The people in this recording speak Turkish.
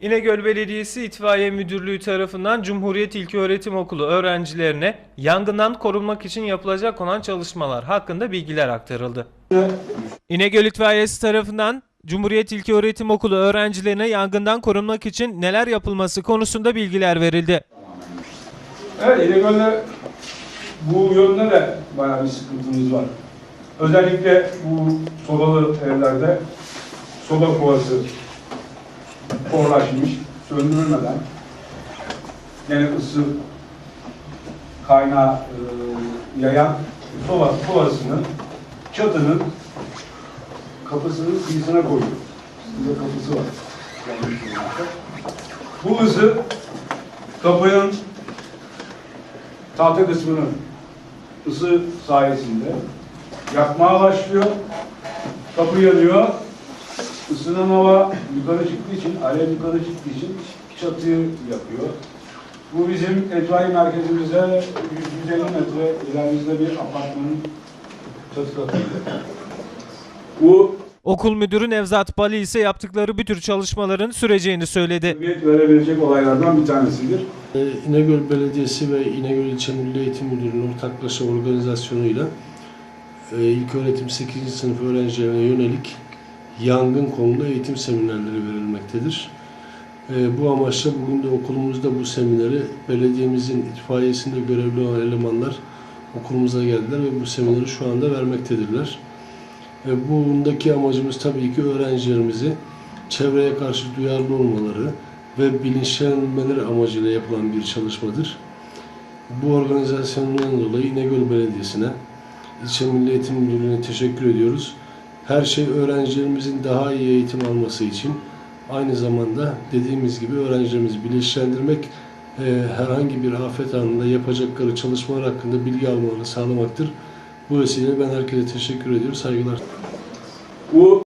İnegöl Belediyesi İtfaiye Müdürlüğü tarafından Cumhuriyet İlköğretim Okulu öğrencilerine yangından korunmak için yapılacak olan çalışmalar hakkında bilgiler aktarıldı. İnegöl İtfaiyesi tarafından Cumhuriyet İlköğretim Okulu öğrencilerine yangından korunmak için neler yapılması konusunda bilgiler verildi. Evet, İnegöl'de bu yönde de bayağı bir sıkıntımız var. Özellikle bu sobalı evlerde soba kovası korlaşmış, söndürülmeden gene ısı kaynağı e, yayan soba kovasını çatının kapısının kıyısına koyuyor. Burada kapısı var. Bu ısı kapının tahta kısmının ısı sayesinde yakmaya başlıyor. Kapı yanıyor. Isınan hava yukarı çıktığı için, alev yukarı çıktığı için çatıyı yakıyor. Bu bizim itfaiye merkezimize 150 metre ilerimizde bir apartmanın çatı katıydı. Bu Okul müdürü Nevzat Bali ise yaptıkları bu tür çalışmaların süreceğini söyledi. sebebiyet verebilecek olaylardan bir tanesidir. Ee, İnegöl Belediyesi ve İnegöl İlçe Milli Eğitim Müdürlüğü'nün ortaklaşa organizasyonuyla e, ilköğretim 8. sınıf öğrencilerine yönelik yangın konulu eğitim seminerleri verilmektedir. E, Bu amaçla bugün de okulumuzda bu semineri belediyemizin itfaiyesinde görevli olan elemanlar okulumuza geldiler ve bu semineri şu anda vermektedirler. E, Bundaki amacımız tabii ki öğrencilerimizi çevreye karşı duyarlı olmaları ve bilinçlenmeleri amacıyla yapılan bir çalışmadır. Bu organizasyondan dolayı İnegöl Belediyesi'ne, İlçe Milli Eğitim Müdürlüğü'ne teşekkür ediyoruz. Her şey öğrencilerimizin daha iyi eğitim alması için aynı zamanda dediğimiz gibi öğrencilerimizi bilinçlendirmek, e, herhangi bir afet anında yapacakları çalışmalar hakkında bilgi almalarını sağlamaktır. Bu vesileyle ben herkese teşekkür ediyorum. Saygılar. Bu